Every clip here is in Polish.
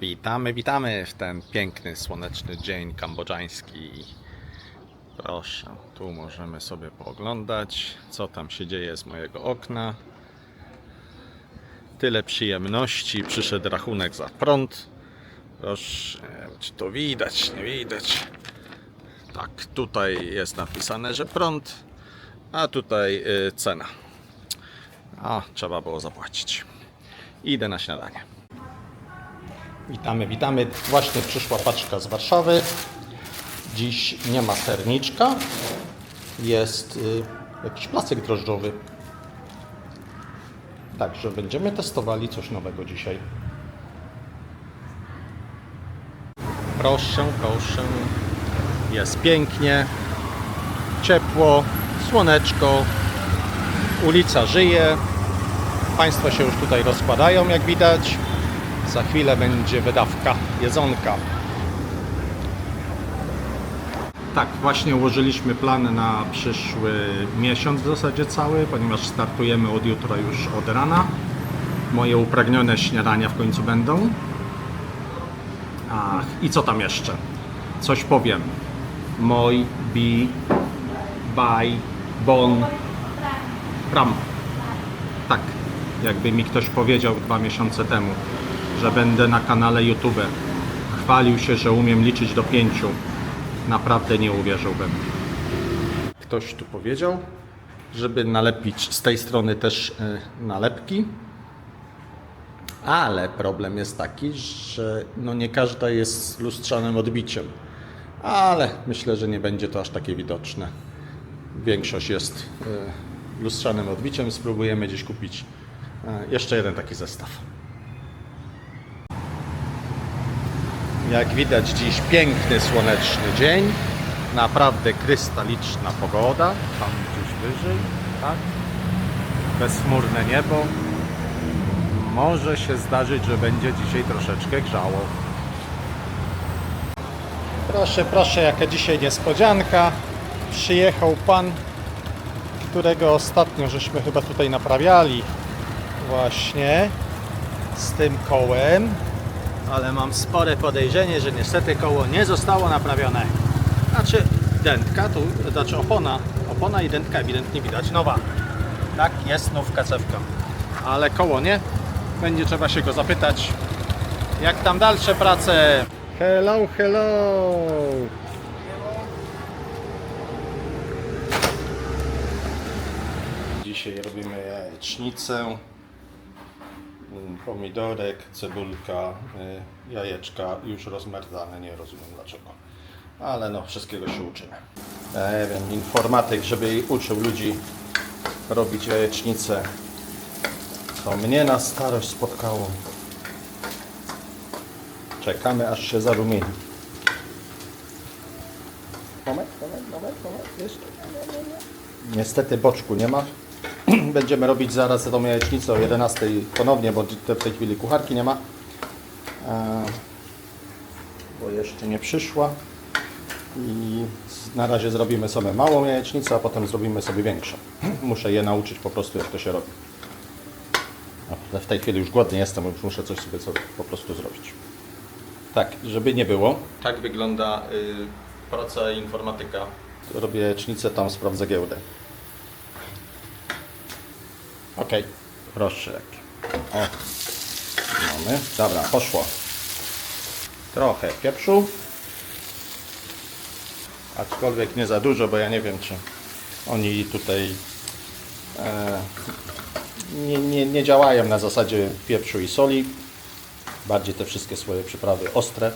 Witamy, witamy w ten piękny, słoneczny dzień kambodżański. Proszę, tu możemy sobie pooglądać, co tam się dzieje z mojego okna. Tyle przyjemności, przyszedł rachunek za prąd. Proszę, czy to widać, nie widać. Tak, tutaj jest napisane, że prąd, a tutaj y, cena. A, trzeba było zapłacić. Idę na śniadanie. Witamy, witamy. Właśnie przyszła paczka z Warszawy. Dziś nie ma serniczka. Jest y, jakiś placek drożdżowy. Także będziemy testowali coś nowego dzisiaj. Proszę, proszę. Jest pięknie, ciepło, słoneczko, ulica żyje. Państwo się już tutaj rozkładają, jak widać. Za chwilę będzie wydawka jedzonka. Tak, właśnie ułożyliśmy plan na przyszły miesiąc w zasadzie cały, ponieważ startujemy od jutra już od rana. Moje upragnione śniadania w końcu będą. Ach, i co tam jeszcze? Coś powiem. Moj, bi, baj, bon, pram. Tak, jakby mi ktoś powiedział dwa miesiące temu, że będę na kanale YouTube. Chwalił się, że umiem liczyć do pięciu. Naprawdę nie uwierzyłbym. Ktoś tu powiedział, żeby nalepić z tej strony też y, nalepki. Ale problem jest taki, że no nie każda jest lustrzanym odbiciem. Ale myślę, że nie będzie to aż takie widoczne. Większość jest y, lustrzanym odbiciem. Spróbujemy gdzieś kupić y, jeszcze jeden taki zestaw. Jak widać dziś piękny, słoneczny dzień. Naprawdę krystaliczna pogoda. Tam gdzieś wyżej, tak? Bezchmurne niebo. Może się zdarzyć, że będzie dzisiaj troszeczkę grzało. Proszę, proszę, jaka dzisiaj niespodzianka. Przyjechał pan, którego ostatnio żeśmy chyba tutaj naprawiali. Właśnie z tym kołem. Ale mam spore podejrzenie, że niestety koło nie zostało naprawione. Znaczy dentka tu, znaczy opona, opona i dentka ewidentnie widać nowa. Tak, jest nówka cewka. Ale koło nie. Będzie trzeba się go zapytać, jak tam dalsze prace. Hello, hello. Dzisiaj robimy jajecznicę, pomidorek, cebulka, y, jajeczka już rozmerdane, nie rozumiem dlaczego. Ale no, wszystkiego się uczymy. Nie wiem, informatyk, żeby uczył ludzi robić jajecznicę, to mnie na starość spotkało. Czekamy aż się zarumieni. Moment, moment, moment, moment. Jeszcze. Niestety boczku nie ma. Będziemy robić zaraz tą jajecznicę o 11 ponownie, bo w tej chwili kucharki nie ma. E, Bo jeszcze nie przyszła. I na razie zrobimy sobie małą jajecznicę, a potem zrobimy sobie większą. Muszę je nauczyć po prostu jak to się robi. Ale w tej chwili już głodny jestem, już muszę coś sobie po prostu zrobić. Tak, żeby nie było. Tak wygląda y, praca informatyka. Robię jajecznicę, tam sprawdzę giełdę. Ok, proszę. O, mamy. Dobra, poszło. Trochę pieprzu. Aczkolwiek nie za dużo, bo ja nie wiem, czy oni tutaj e, nie, nie, nie działają na zasadzie pieprzu i soli. Bardziej te wszystkie swoje przyprawy ostre.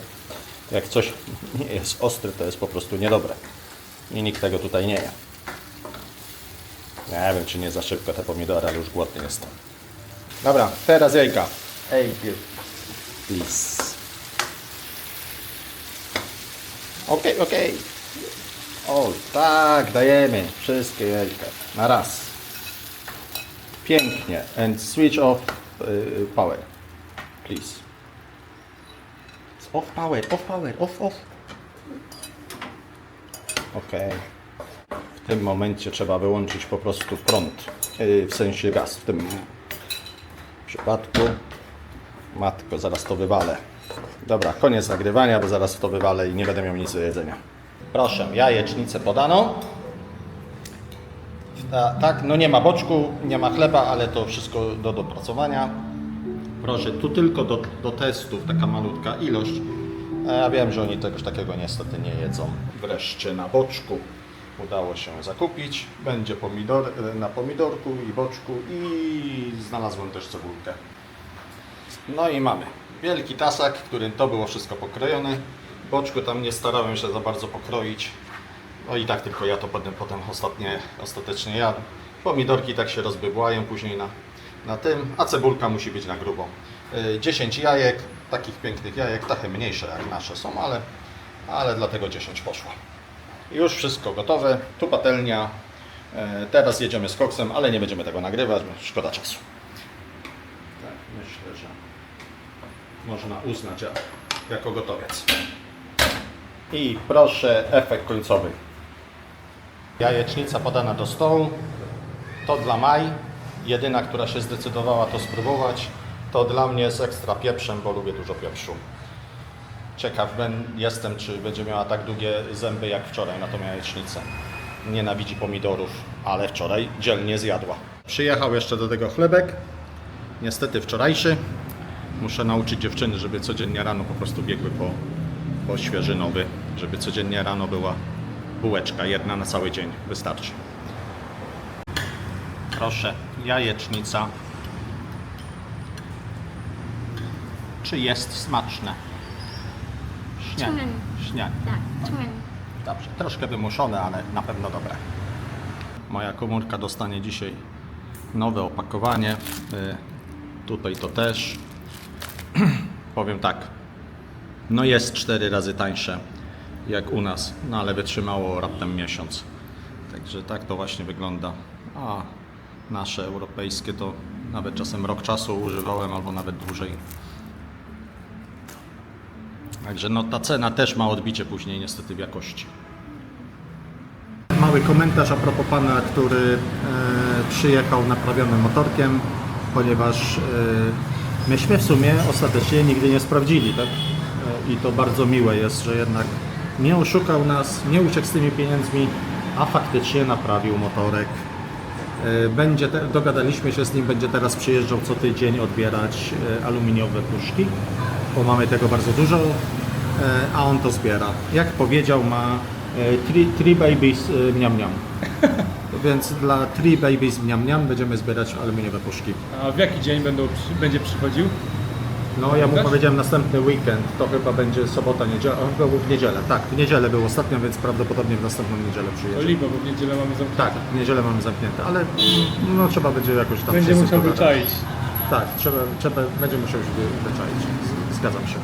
Jak coś nie jest ostre, to jest po prostu niedobre. I nikt tego tutaj nie je. Nie wiem, czy nie za szybko te pomidory, ale już głodny jestem. Dobra, teraz jajka. Ej, please. Okej, okej. O, tak, dajemy wszystkie jajka. Na raz. Pięknie. And switch off y, power. Please. Off power, off power, off, off. Ok. W tym momencie trzeba wyłączyć po prostu prąd. y, W sensie gaz w tym przypadku. Matko, zaraz to wywalę. Dobra, koniec nagrywania, bo zaraz to wywalę i nie będę miał nic do jedzenia. Proszę, jajecznicę podaną. Ta, tak, no nie ma boczku, nie ma chleba, ale to wszystko do dopracowania. Proszę, tu tylko do, do testów taka malutka ilość. Ja wiem, że oni czegoś takiego niestety nie jedzą. Wreszcie na boczku udało się zakupić. Będzie pomidor, na pomidorku i boczku i znalazłem też cebulkę. No i mamy wielki tasak, w którym to było wszystko pokrojone. Boczku tam nie starałem się za bardzo pokroić. No i tak tylko ja to potem, potem ostatnie, ostatecznie jadł. Pomidorki tak się rozbybłają później na, na tym, a cebulka musi być na grubo. Y, 10 jajek, takich pięknych jajek, trochę mniejsze jak nasze są, ale, ale dlatego 10 poszło. Już wszystko gotowe, tu patelnia. E, Teraz jedziemy z koksem, ale nie będziemy tego nagrywać, bo szkoda czasu. Tak, myślę, że można uznać ja- jako gotowiec. I proszę efekt końcowy. Jajecznica podana do stołu. To dla Maj, jedyna, która się zdecydowała to spróbować. To dla mnie z ekstra pieprzem, bo lubię dużo pieprzu. Ciekaw jestem, czy będzie miała tak długie zęby jak wczoraj na tą jajecznicę. Nienawidzi pomidorów, ale wczoraj dzielnie zjadła. Przyjechał jeszcze do tego chlebek. Niestety wczorajszy. Muszę nauczyć dziewczyny, żeby codziennie rano po prostu biegły po, po świeżynowy, żeby codziennie rano była bułeczka, jedna na cały dzień. Wystarczy. Proszę, jajecznica. Czy jest smaczne? Czmen. Śnieg. Tak. Dobrze, troszkę wymuszone, ale na pewno dobre. Moja komórka dostanie dzisiaj nowe opakowanie. Y, Tutaj to też. Powiem tak. No jest cztery razy tańsze jak u nas, no ale wytrzymało raptem miesiąc. Także tak to właśnie wygląda. A nasze europejskie to nawet czasem rok czasu używałem albo nawet dłużej. Także no ta cena też ma odbicie później niestety w jakości. Mały komentarz a propos pana, który e, przyjechał naprawionym motorkiem, ponieważ e, myśmy w sumie ostatecznie nigdy nie sprawdzili, tak? E, I to bardzo miłe jest, że jednak nie oszukał nas, nie uciekł z tymi pieniędzmi, a faktycznie naprawił motorek. E, Będzie te, dogadaliśmy się z nim, będzie teraz przyjeżdżał co tydzień odbierać e, aluminiowe puszki, bo mamy tego bardzo dużo, a on to zbiera. Jak powiedział, ma e, three, three babies e, mniam mniam. Więc dla three babies mniam mniam będziemy zbierać aluminiowe puszki. A w jaki dzień będą, będzie przychodził? No ja mu powiedziałem następny weekend, to chyba będzie sobota, niedziela, on był w niedzielę, tak, w niedzielę był ostatnio, więc prawdopodobnie w następną niedzielę przyjedzie. libo, bo w niedzielę mamy zamknięte. Tak, w niedzielę mamy zamknięte, ale no trzeba będzie jakoś tam Będzie musiał wyczaić. Tak, trzeba, trzeba, będzie musiał się wy- wyczaić. Zgadzam się.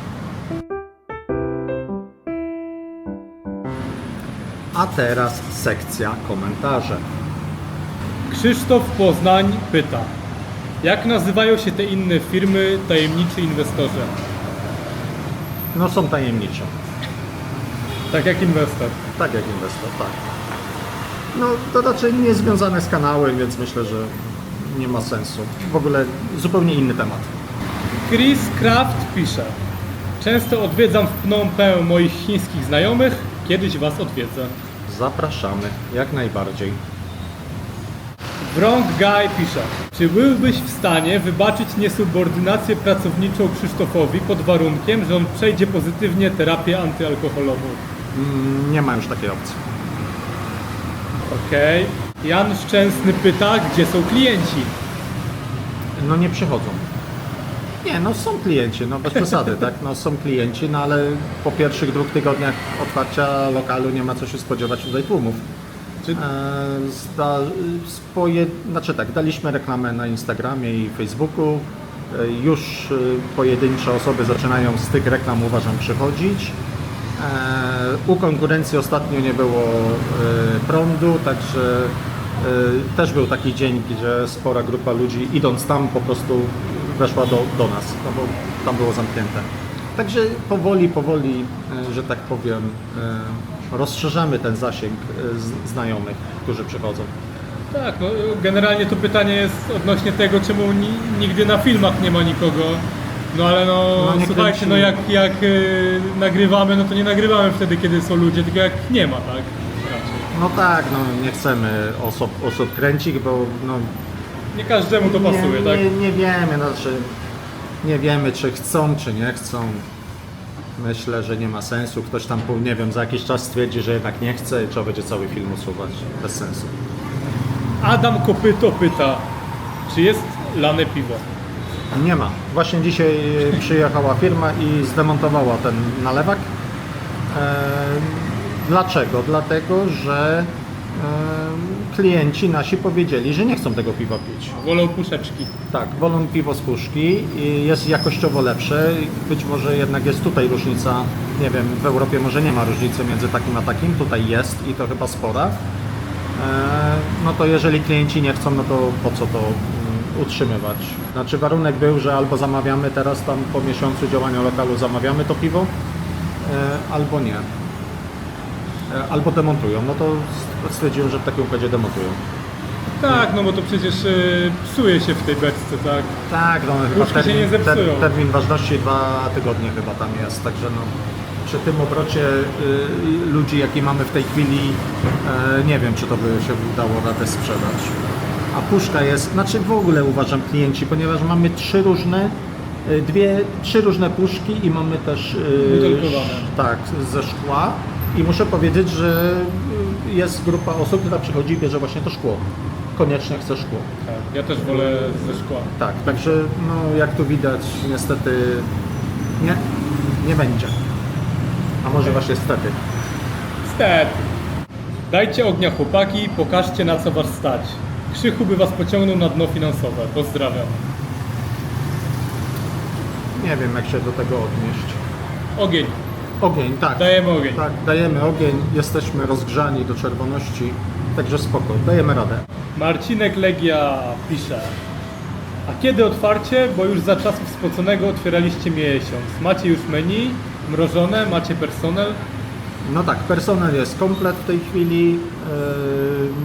A teraz sekcja komentarzy. Krzysztof Poznań pyta. Jak nazywają się te inne firmy, tajemniczy inwestorzy? No są tajemnicze. Tak jak inwestor. Tak jak inwestor, tak. No to raczej nie związane z kanałem, więc myślę, że nie ma sensu. W ogóle zupełnie inny temat. Chris Kraft pisze. Często odwiedzam w Phnom Penh moich chińskich znajomych. Kiedyś Was odwiedzę. Zapraszamy, jak najbardziej. Wrong Guy pisze. Czy byłbyś w stanie wybaczyć niesubordynację pracowniczą Krzysztofowi pod warunkiem, że on przejdzie pozytywnie terapię antyalkoholową? Mm, Nie ma już takiej opcji. Okej. Jan Szczęsny pyta, gdzie są klienci? No nie przychodzą. Nie, no są klienci, no bez przesady, tak? No są klienci, no ale po pierwszych dwóch tygodniach otwarcia lokalu nie ma co się spodziewać tutaj tłumów. Czy- E, Zda, spoje, znaczy tak, daliśmy reklamę na Instagramie i Facebooku. E, Już e, pojedyncze osoby zaczynają z tych reklam uważam przychodzić. U konkurencji ostatnio nie było prądu, także też był taki dzień, gdzie spora grupa ludzi idąc tam po prostu weszła do, do nas, no bo tam było zamknięte. Także powoli, powoli, e, że tak powiem, e, rozszerzamy ten zasięg e, znajomych, którzy przychodzą. Tak, no generalnie to pytanie jest odnośnie tego, czemu ni, nigdy na filmach nie ma nikogo No ale no, No słuchajcie, no jak, jak nagrywamy, no to nie nagrywamy wtedy, kiedy są ludzie, tylko jak nie ma, tak? Raczej. No tak, no nie chcemy osób, osób kręcić, bo no, Nie każdemu to pasuje, nie, tak? nie, nie wiemy, no, czy, nie wiemy czy chcą, czy nie chcą. Myślę, że nie ma sensu. Ktoś tam, nie wiem, za jakiś czas stwierdzi, że jednak nie chce i trzeba będzie cały film usuwać. Bez sensu. Adam Kopyto pyta, czy jest lane piwo? Nie ma. Właśnie dzisiaj przyjechała firma i zdemontowała ten nalewak. E, Dlaczego? Dlatego, że e, klienci nasi powiedzieli, że nie chcą tego piwa pić. Wolą puszeczki. Tak, wolą piwo z puszki i jest jakościowo lepsze. Być może jednak jest tutaj różnica, nie wiem, w Europie może nie ma różnicy między takim a takim, tutaj jest i to chyba spora. No to jeżeli klienci nie chcą, no to po co to mm, utrzymywać? Znaczy warunek był, że albo zamawiamy teraz tam po miesiącu działania lokalu zamawiamy to piwo, e, albo nie. E, Albo demontują, no to stwierdziłem, że w takim układzie demontują. Tak, no bo to przecież y, psuje się w tej beczce, tak? Tak, no chyba Puszki się nie zepsują. ter, termin ważności dwa tygodnie chyba tam jest, także no przy tym obrocie y, ludzi jaki mamy w tej chwili e, nie wiem czy to by się udało radę sprzedać. A puszka jest, znaczy w ogóle uważam klienci, ponieważ mamy trzy różne y, dwie, trzy różne puszki i mamy też y, Butelkowane. sz- tak, ze szkła i muszę powiedzieć, że jest grupa osób, która przychodzi i bierze właśnie to szkło. Koniecznie chce szkło. tak. Ja też wolę ze szkła. Tak, także no jak tu widać niestety nie, nie będzie. A może właśnie stety. Stety. Dajcie ognia chłopaki, pokażcie na co was stać. Krzychu by was pociągnął na dno finansowe. Pozdrawiam. Nie wiem jak się do tego odnieść. Ogień. Ogień, tak. Dajemy ogień. Tak, dajemy ogień, jesteśmy rozgrzani do czerwoności, także spoko, dajemy radę. Marcinek Legia pisze. A kiedy otwarcie? Bo już za czasów spoconego otwieraliście miesiąc. Macie już menu mrożone, macie personel. No tak, personel jest komplet w tej chwili. Yy,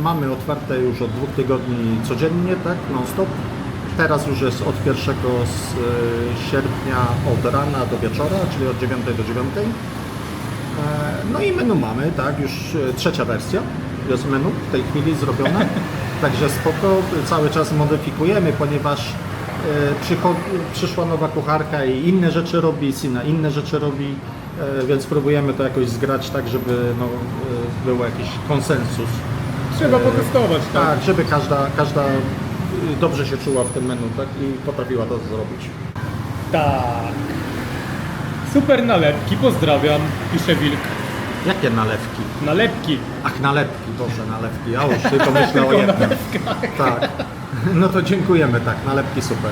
mamy otwarte już od dwóch tygodni codziennie, tak, non stop. Teraz już jest od 1 z yy, sierpnia od rana do wieczora, czyli od 9 do 9. E, No i menu mamy, tak, już e, trzecia wersja jest menu w tej chwili zrobione. Także spoko, cały czas modyfikujemy, ponieważ przycho- przyszła nowa kucharka i inne rzeczy robi, Sina inne rzeczy robi, e, więc próbujemy to jakoś zgrać tak, żeby no, e, był jakiś konsensus. Trzeba potestować, tak? Tak, żeby każda, każda dobrze się czuła w tym menu tak, i potrafiła to zrobić. Tak. Super nalepki, pozdrawiam, pisze Wilk. Jakie nalewki? Nalepki. Ach, nalepki, Boże, nalepki. Ja już tylko myślę o jednym. Tak. No to dziękujemy, tak, nalepki super.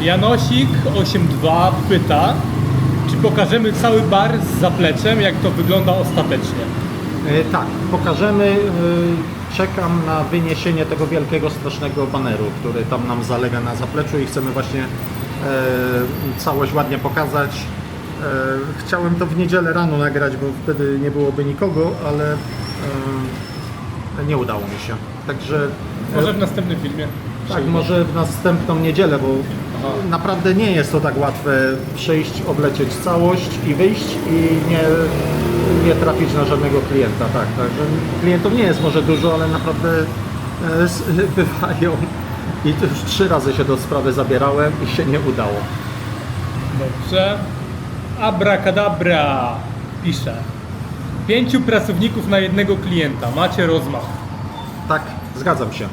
Janosik82 pyta, czy pokażemy cały bar z zapleczem, jak to wygląda ostatecznie. E, tak, pokażemy. e, czekam na wyniesienie tego wielkiego, strasznego baneru, który tam nam zalega na zapleczu i chcemy właśnie e, całość ładnie pokazać. Chciałem to w niedzielę rano nagrać, bo wtedy nie byłoby nikogo, ale nie udało mi się. Także Może w następnym filmie. Tak, może w następną niedzielę, bo Aha. naprawdę nie jest to tak łatwe przyjść, oblecieć całość i wyjść i nie, nie trafić na żadnego klienta. Tak, także klientów nie jest może dużo, ale naprawdę e, bywają. I już trzy razy się do sprawy zabierałem i się nie udało. Dobrze. Abracadabra pisze. Pięciu pracowników na jednego klienta. Macie rozmach. Tak, zgadzam się.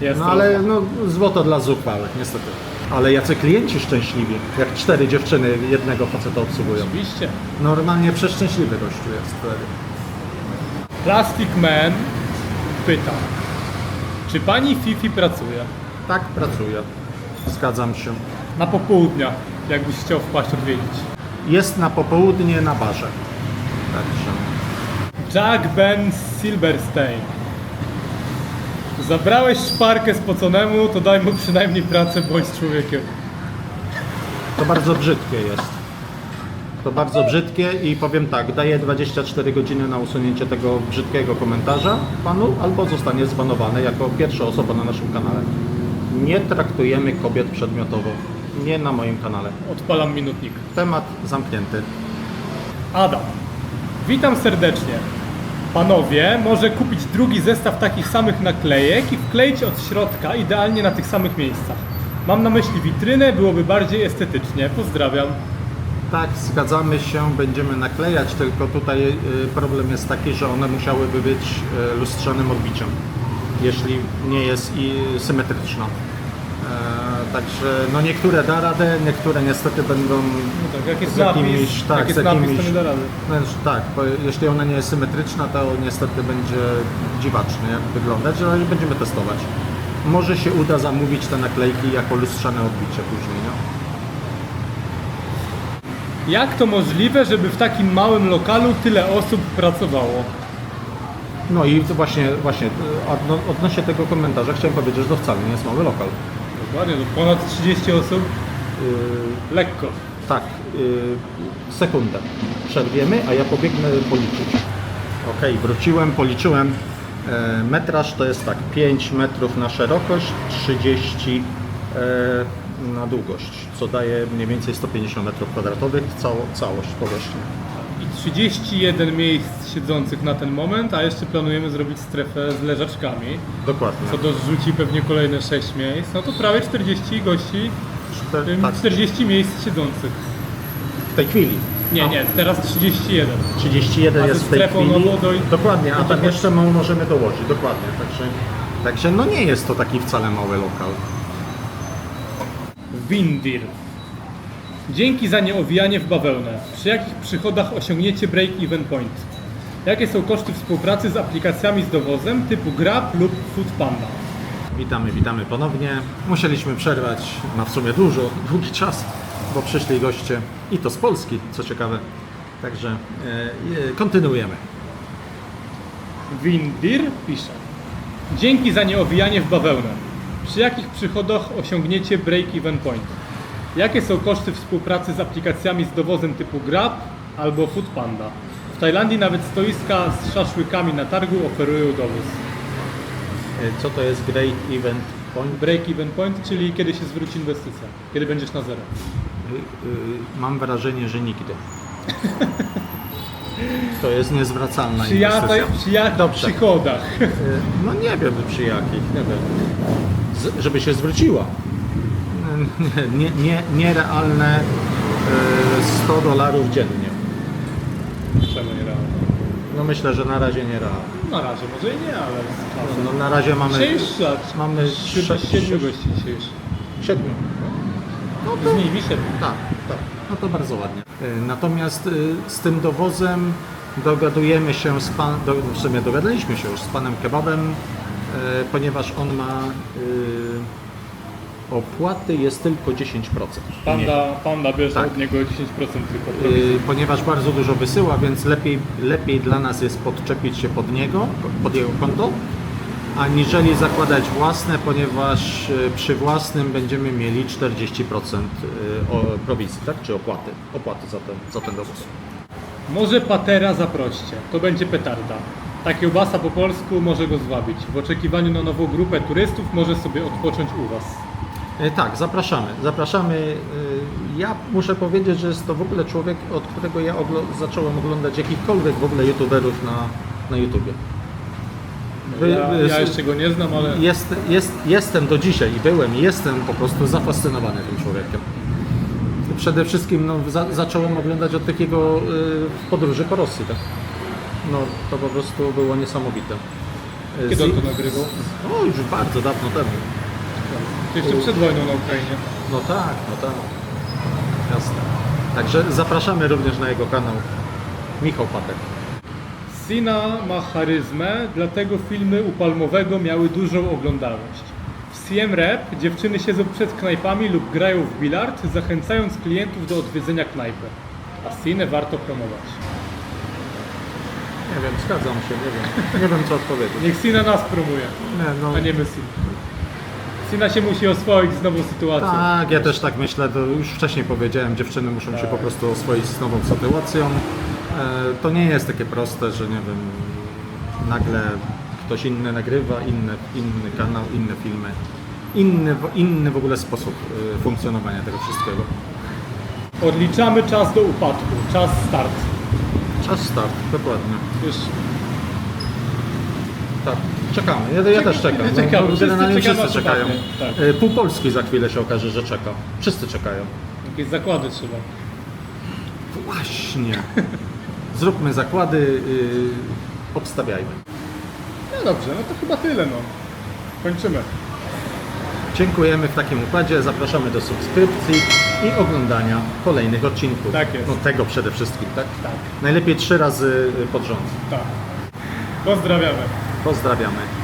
Jest No ale no, złoto dla zuchwałych, niestety. Ale jacy klienci szczęśliwi, jak cztery dziewczyny jednego faceta obsługują. Oczywiście. Normalnie przeszczęśliwy gościu jest wtedy. Plastic Man pyta. Czy pani Fifi pracuje? Tak, pracuję. Zgadzam się. Na popołudniach, jakbyś chciał wpaść odwiedzić. Jest na popołudnie na barze. Także. Jack Ben Silverstein. Zabrałeś szparkę spoconemu, to daj mu przynajmniej pracę, bądź człowiekiem. To bardzo brzydkie jest. To bardzo brzydkie i powiem tak, daję 24 godziny na usunięcie tego brzydkiego komentarza panu, albo zostanie zbanowany jako pierwsza osoba na naszym kanale. Nie traktujemy kobiet przedmiotowo. Nie na moim kanale. Odpalam minutnik. Temat zamknięty. Adam. Witam serdecznie. Panowie, może kupić drugi zestaw takich samych naklejek i wkleić od środka, idealnie na tych samych miejscach. Mam na myśli witrynę, byłoby bardziej estetycznie. Pozdrawiam. Tak, zgadzamy się, będziemy naklejać, tylko tutaj y, problem jest taki, że one musiałyby być y, lustrzanym odbiciem, jeśli nie jest i symetryczna. E, Także no niektóre da radę, niektóre niestety będą No tak, jak jest z jakimiś, napis, tak, jak z jest napis, to jakimiś, nie da rady. no, tak, bo jeśli ona nie jest symetryczna, to niestety będzie dziwacznie wyglądać, ale będziemy testować. Może się uda zamówić te naklejki jako lustrzane odbicie później, no. Jak to możliwe, żeby w takim małym lokalu tyle osób pracowało? No i to właśnie, właśnie odno- odnośnie tego komentarza chciałem powiedzieć, że to wcale nie jest mały lokal. Dokładnie, to ponad 30 osób. Yy, Lekko. tak, yy, sekundę. Przerwiemy, a ja pobiegnę policzyć. Ok, wróciłem, policzyłem. E, metraż to jest tak, 5 metrów na szerokość, 30 e, na długość, co daje mniej więcej 150 metrów kwadratowych, cało, całość powierzchni. I 31 miejsc siedzących na ten moment, a jeszcze planujemy zrobić strefę z leżaczkami, Dokładnie. co dorzuci pewnie kolejne 6 miejsc. No to prawie 40 gości, Czter- tak, 40 miejsc siedzących. w tej chwili. Nie, nie, teraz 31. 31 A jest w tej strefą chwili. doj- Dokładnie, a no tam jeszcze mo- możemy dołożyć, dokładnie. Także, także no nie jest to taki wcale mały lokal. Windir. Dzięki za nieowijanie w bawełnę. Przy jakich przychodach osiągniecie break-even point? Jakie są koszty współpracy z aplikacjami z dowozem typu Grab lub Foodpanda? Witamy, witamy ponownie. Musieliśmy przerwać na w sumie dużo, długi czas, bo przyszli goście i to z Polski, co ciekawe. Także e, kontynuujemy. Windir pisze. Dzięki za nieowijanie w bawełnę. Przy jakich przychodach osiągniecie break-even point? Jakie są koszty współpracy z aplikacjami z dowozem typu Grab albo Foodpanda? W Tajlandii nawet stoiska z szaszłykami na targu oferują dowóz. E, Co to jest Great Event Point? Break-even point, czyli kiedy się zwróci inwestycja, kiedy będziesz na zero. Y, y, Mam wrażenie, że nigdy. To jest niezwracalna Przy, ja, inwestycja. przy jakich przychodach? No nie wiem przy jakich, nie wiem. Z, żeby się zwróciła. Nie, nie, nierealne y, 100 dolarów dziennie. Czemu nie realne? No myślę, że na razie nierealne. Na razie może i nie, ale z czasem. No, na razie mamy Dzisiejsza, mamy chyba sze- siedmiu sze- gości dzisiejszych. siedmiu. Z nimi siedmiu. Tak, tak. No to bardzo ładnie. Y, Natomiast y, z tym dowozem dogadujemy się z pan, do, w sumie dogadaliśmy się już z panem kebabem, ponieważ on ma opłaty jest tylko 10%. Panda, panda bierze Tak. od niego 10% tylko. Y, ponieważ bardzo dużo wysyła, więc lepiej, lepiej dla nas jest podczepić się pod niego, pod jego konto, aniżeli zakładać własne, ponieważ y, przy własnym będziemy mieli 40% y, prowizji, tak? czy opłaty, opłaty za ten, za ten dowóz. Może patera zaproście, to będzie petarda. Ta kiełbasa po polsku może go zwabić. W oczekiwaniu na nową grupę turystów może sobie odpocząć u Was. Y, Tak, zapraszamy. Zapraszamy. Y, Ja muszę powiedzieć, że jest to w ogóle człowiek, od którego ja zacząłem oglądać jakichkolwiek w ogóle youtuberów na, na YouTubie. Wy- Ja, ja jeszcze go nie znam, ale Jest, jest, jestem do dzisiaj i byłem jestem po prostu zafascynowany tym człowiekiem. Przede wszystkim no, za, zacząłem oglądać od takiego y, podróży po Rosji. Tak? No, to po prostu było niesamowite. Kiedy on to nagrywał? O, już bardzo dawno temu. Jeszcze przed wojną na Ukrainie. No tak, no tak. Jasne. Także zapraszamy również na jego kanał Michał Patek. Sina ma charyzmę, dlatego filmy u Palmowego miały dużą oglądalność. W Siem Rap dziewczyny siedzą przed knajpami lub grają w bilard, zachęcając klientów do odwiedzenia knajpy. A Sinę warto promować. Nie wiem, zgadzam się, nie wiem. Nie wiem co odpowiedzieć. Niech Sina nas promuje, Nie, no, a nie my Sina. Sina się musi oswoić z nową sytuacją. Tak, ja też tak myślę, to już wcześniej powiedziałem, dziewczyny muszą się po prostu oswoić z nową sytuacją. E, To nie jest takie proste, że nie wiem, nagle ktoś inny nagrywa, inny, inny kanał, inne filmy inny, inny w ogóle sposób y, funkcjonowania tego wszystkiego. Odliczamy czas do upadku. Czas start. Czas start, dokładnie. Już Tak, czekamy. Ja, ja też czekam. Czekamy, No, wszyscy generalnie czekamy, wszyscy aż czekają. upadnie. Tak. Y, Pół Polski za chwilę się okaże, że czeka. Wszyscy czekają. jakieś zakłady trzeba. Właśnie. Zróbmy zakłady, y, obstawiajmy. No dobrze, no to chyba tyle no. Kończymy. Dziękujemy w takim układzie, zapraszamy do subskrypcji i oglądania kolejnych odcinków. Tak jest. No tego przede wszystkim, tak? Tak. Najlepiej trzy razy y, pod rząd. Tak. Pozdrawiamy. Pozdrawiamy.